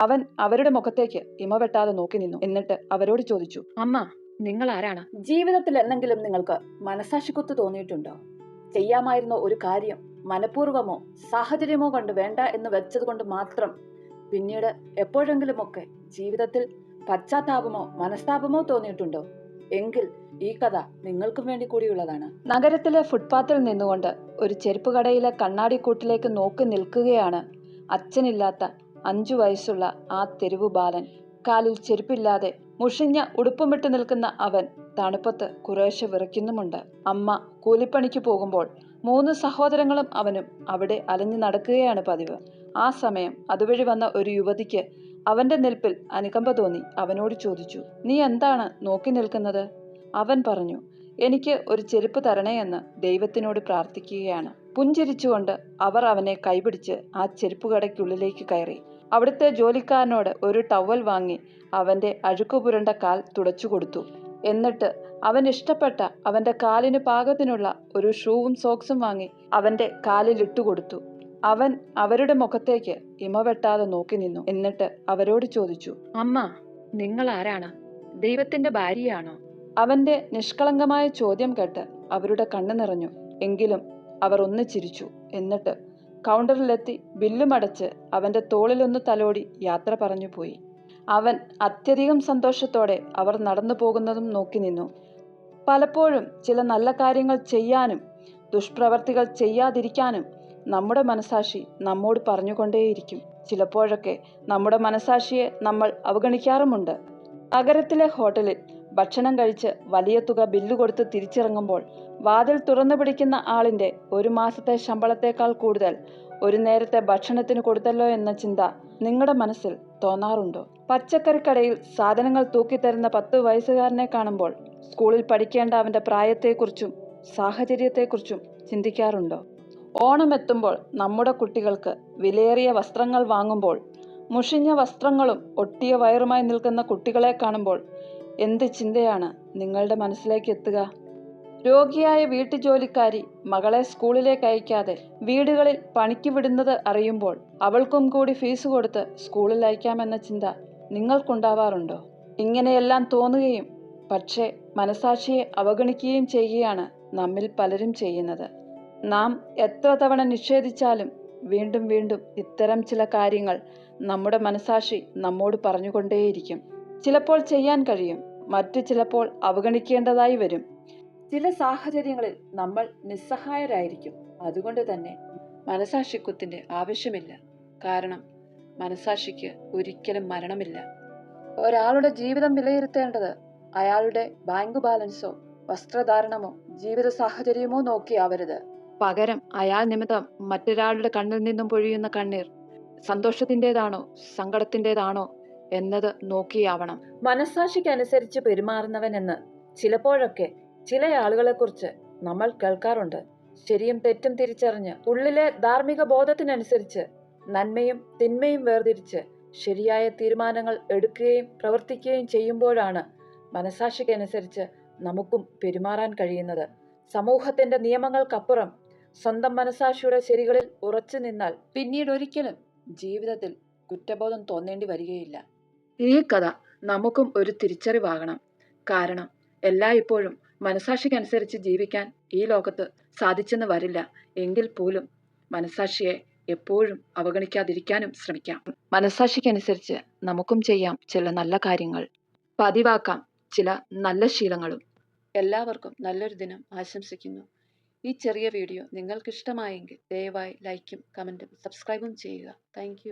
അവൻ അവരുടെ മുഖത്തേക്ക് ഇമ വെട്ടാതെ നോക്കി നിന്നു. എന്നിട്ട് അവരോട് ചോദിച്ചു അമ്മ നിങ്ങൾ ആരാണ് ജീവിതത്തിൽ എന്തെങ്കിലും നിങ്ങൾക്ക് മനസാക്ഷിക്കുത്ത് തോന്നിയിട്ടുണ്ടോ? ചെയ്യാമായിരുന്ന ഒരു കാര്യം മനഃപൂർവമോ സാഹചര്യമോ കൊണ്ട് വേണ്ട എന്ന് വെച്ചത് കൊണ്ട് മാത്രം പിന്നീട് എപ്പോഴെങ്കിലുമൊക്കെ ജീവിതത്തിൽ പശ്ചാത്താപമോ മനസ്താപമോ തോന്നിയിട്ടുണ്ടോ? എങ്കിൽ ഈ കഥ നിങ്ങൾക്കും വേണ്ടി കൂടിയുള്ളതാണ്. നഗരത്തിലെ ഫുട്പാത്തിൽ നിന്നുകൊണ്ട് ഒരു ചെരുപ്പ് കടയിലെ കണ്ണാടിക്കൂട്ടിലേക്ക് നോക്കി നിൽക്കുകയാണ് അച്ഛനില്ലാത്ത അഞ്ചു വയസ്സുള്ള ആ തെരുവു ബാലൻ കാലിൽ ചെരുപ്പില്ലാതെ മുഷിഞ്ഞ ഉടുപ്പുമിട്ട് നിൽക്കുന്ന അവൻ തണുപ്പത്ത് കുറേശ്ശെ വിറയ്ക്കുന്നുമുണ്ട്. അമ്മ കൂലിപ്പണിക്ക് പോകുമ്പോൾ മൂന്ന് സഹോദരങ്ങളും അവനും അവിടെ അലഞ്ഞു നടക്കുകയാണ് പതിവ്. ആ സമയം അതുവഴി വന്ന ഒരു യുവതിക്ക് അവന്റെ നിൽപ്പിൽ അനുകമ്പ തോന്നി. അവനോട് ചോദിച്ചു നീ എന്താണ് നോക്കി നിൽക്കുന്നത്? അവൻ പറഞ്ഞു എനിക്ക് ഒരു ചെരുപ്പ് തരണേ എന്ന് ദൈവത്തിനോട് പ്രാർത്ഥിക്കുകയാണ്. പുഞ്ചിരിച്ചുകൊണ്ട് അവർ അവനെ കൈപിടിച്ച് ആ ചെരുപ്പ് കടയ്ക്കുള്ളിലേക്ക് കയറി. അവിടുത്തെ ജോലിക്കാരനോട് ഒരു ടവൽ വാങ്ങി അവന്റെ അഴുക്കുപുരണ്ട കാൽ തുടച്ചു കൊടുത്തു. എന്നിട്ട് അവൻ ഇഷ്ടപ്പെട്ട അവന്റെ കാലിന് പാകത്തിനുള്ള ഒരു ഷൂവും സോക്സും വാങ്ങി അവന്റെ കാലിൽ ഇട്ടുകൊടുത്തു അവൻ അവരുടെ മുഖത്തേക്ക് ഇമവെട്ടാതെ നോക്കി നിന്നു. എന്നിട്ട് അവരോട് ചോദിച്ചു അമ്മ നിങ്ങൾ ആരാണ്? ദൈവത്തിന്റെ ഭാര്യയാണോ? അവന്റെ നിഷ്കളങ്കമായ ചോദ്യം കേട്ട് അവരുടെ കണ്ണു നിറഞ്ഞു. എങ്കിലും അവർ ഒന്ന് ചിരിച്ചു. എന്നിട്ട് കൗണ്ടറിലെത്തി ബില്ലുമടച്ച് അവന്റെ തോളിലൊന്ന് തലോടി യാത്ര പറഞ്ഞു പോയി. അവൻ അത്യധികം സന്തോഷത്തോടെ അവർ നടന്നു പോകുന്നതും നോക്കി നിന്നു. പലപ്പോഴും ചില നല്ല കാര്യങ്ങൾ ചെയ്യാനും ദുഷ്പ്രവർത്തികൾ ചെയ്യാതിരിക്കാനും നമ്മുടെ മനസാക്ഷി നമ്മോട് പറഞ്ഞുകൊണ്ടേയിരിക്കും. ചിലപ്പോഴൊക്കെ നമ്മുടെ മനസാക്ഷിയെ നമ്മൾ അവഗണിക്കാറുമുണ്ട്. നഗരത്തിലെ ഹോട്ടലിൽ ഭക്ഷണം കഴിച്ച് വലിയ തുക ബില്ല് കൊടുത്ത് തിരിച്ചിറങ്ങുമ്പോൾ വാതിൽ തുറന്നു പിടിക്കുന്ന ആളിന്റെ ഒരു മാസത്തെ ശമ്പളത്തേക്കാൾ കൂടുതൽ ഒരു നേരത്തെ ഭക്ഷണത്തിന് കൊടുത്തല്ലോ എന്ന ചിന്ത നിങ്ങളുടെ മനസ്സിൽ തോന്നാറുണ്ടോ? പച്ചക്കറിക്കടയിൽ സാധനങ്ങൾ തൂക്കിത്തരുന്ന പത്ത് വയസ്സുകാരനെ കാണുമ്പോൾ സ്കൂളിൽ പഠിക്കേണ്ട അവന്റെ പ്രായത്തെക്കുറിച്ചും സാഹചര്യത്തെക്കുറിച്ചും ചിന്തിക്കാറുണ്ടോ? ഓണം എത്തുമ്പോൾ നമ്മുടെ കുട്ടികൾക്ക് വിലയേറിയ വസ്ത്രങ്ങൾ വാങ്ങുമ്പോൾ മുഷിഞ്ഞ വസ്ത്രങ്ങളും ഒട്ടിയ വയറുമായി നിൽക്കുന്ന കുട്ടികളെ കാണുമ്പോൾ എന്ത് ചിന്തയാണ് നിങ്ങളുടെ മനസ്സിലേക്ക് എത്തുക? രോഗിയായ വീട്ടുജോലിക്കാരി മകളെ സ്കൂളിലേക്ക് അയക്കാതെ വീടുകളിൽ പണിക്ക് വിടുന്നത് അറിയുമ്പോൾ അവൾക്കും കൂടി ഫീസ് കൊടുത്ത് സ്കൂളിൽ അയക്കാമെന്ന ചിന്ത നിങ്ങൾക്കുണ്ടാവാറുണ്ടോ? ഇങ്ങനെയെല്ലാം തോന്നുകയും പക്ഷേ മനസാക്ഷിയെ അവഗണിക്കുകയും ചെയ്യുകയാണ് നമ്മിൽ പലരും ചെയ്യുന്നത്. നാം എത്ര തവണ നിഷേധിച്ചാലും വീണ്ടും വീണ്ടും ഇത്തരം ചില കാര്യങ്ങൾ നമ്മുടെ മനസാക്ഷി നമ്മോട് പറഞ്ഞുകൊണ്ടേയിരിക്കും. ചിലപ്പോൾ ചെയ്യാൻ കഴിയും മറ്റു ചിലപ്പോൾ അവഗണിക്കേണ്ടതായി വരും. ചില സാഹചര്യങ്ങളിൽ നമ്മൾ നിസ്സഹായരായിരിക്കും. അതുകൊണ്ട് തന്നെ മനസാക്ഷിക്കുത്തിന്റെ ആവശ്യമില്ല. കാരണം മനസാക്ഷിക്ക് ഒരിക്കലും മരണമില്ല. ഒരാളുടെ ജീവിതം വിലയിരുത്തേണ്ടത് അയാളുടെ ബാങ്ക് ബാലൻസോ വസ്ത്രധാരണമോ ജീവിത സാഹചര്യമോ നോക്കിയാവരുത് പകരം അയാൾ നിമിത്തം മറ്റൊരാളുടെ കണ്ണിൽ നിന്നും പൊഴിയുന്ന കണ്ണീർ സന്തോഷത്തിന്റെതാണോ സങ്കടത്തിന്റെതാണോ എന്നത് നോക്കിയാവണം. മനസാക്ഷിക്കനുസരിച്ച് പെരുമാറുന്നവൻ എന്ന് ചിലപ്പോഴൊക്കെ ചില ആളുകളെ കുറിച്ച് നമ്മൾ കേൾക്കാറുണ്ട്. ശരിയും തെറ്റും തിരിച്ചറിഞ്ഞ് ഉള്ളിലെ ധാർമ്മിക ബോധത്തിനനുസരിച്ച് നന്മയും തിന്മയും വേർതിരിച്ച് ശരിയായ തീരുമാനങ്ങൾ എടുക്കുകയും പ്രവർത്തിക്കുകയും ചെയ്യുമ്പോഴാണ് മനസാക്ഷിക്കനുസരിച്ച് നമുക്കും പെരുമാറാൻ കഴിയുന്നത്. സമൂഹത്തിന്റെ നിയമങ്ങൾക്കപ്പുറം സ്വന്തം മനസാക്ഷിയുടെ ശരികളിൽ ഉറച്ചു നിന്നാൽ പിന്നീട് ഒരിക്കലും ജീവിതത്തിൽ കുറ്റബോധം തോന്നേണ്ടി വരികയില്ല. ഈ കഥ നമുക്കും ഒരു തിരിച്ചറിവാകണം. കാരണം എല്ലായ്പ്പോഴും മനസാക്ഷിക്കനുസരിച്ച് ജീവിക്കാൻ ഈ ലോകത്ത് സാധിച്ചെന്ന് വരില്ല. എങ്കിൽ പോലും മനസാക്ഷിയെ എപ്പോഴും അവഗണിക്കാതിരിക്കാനും ശ്രമിക്കാം. മനസാക്ഷിക്കനുസരിച്ച് നമുക്കും ചെയ്യാം ചില നല്ല കാര്യങ്ങൾ. പതിവാക്കാം ചില നല്ല ശീലങ്ങളും. എല്ലാവർക്കും നല്ലൊരു ദിനം ആശംസിക്കുന്നു. ഈ ചെറിയ വീഡിയോ നിങ്ങൾക്ക് ഇഷ്ടമായെങ്കിൽ ദയവായി ലൈക്കും കമന്റും സബ്സ്ക്രൈബും ചെയ്യുക. താങ്ക്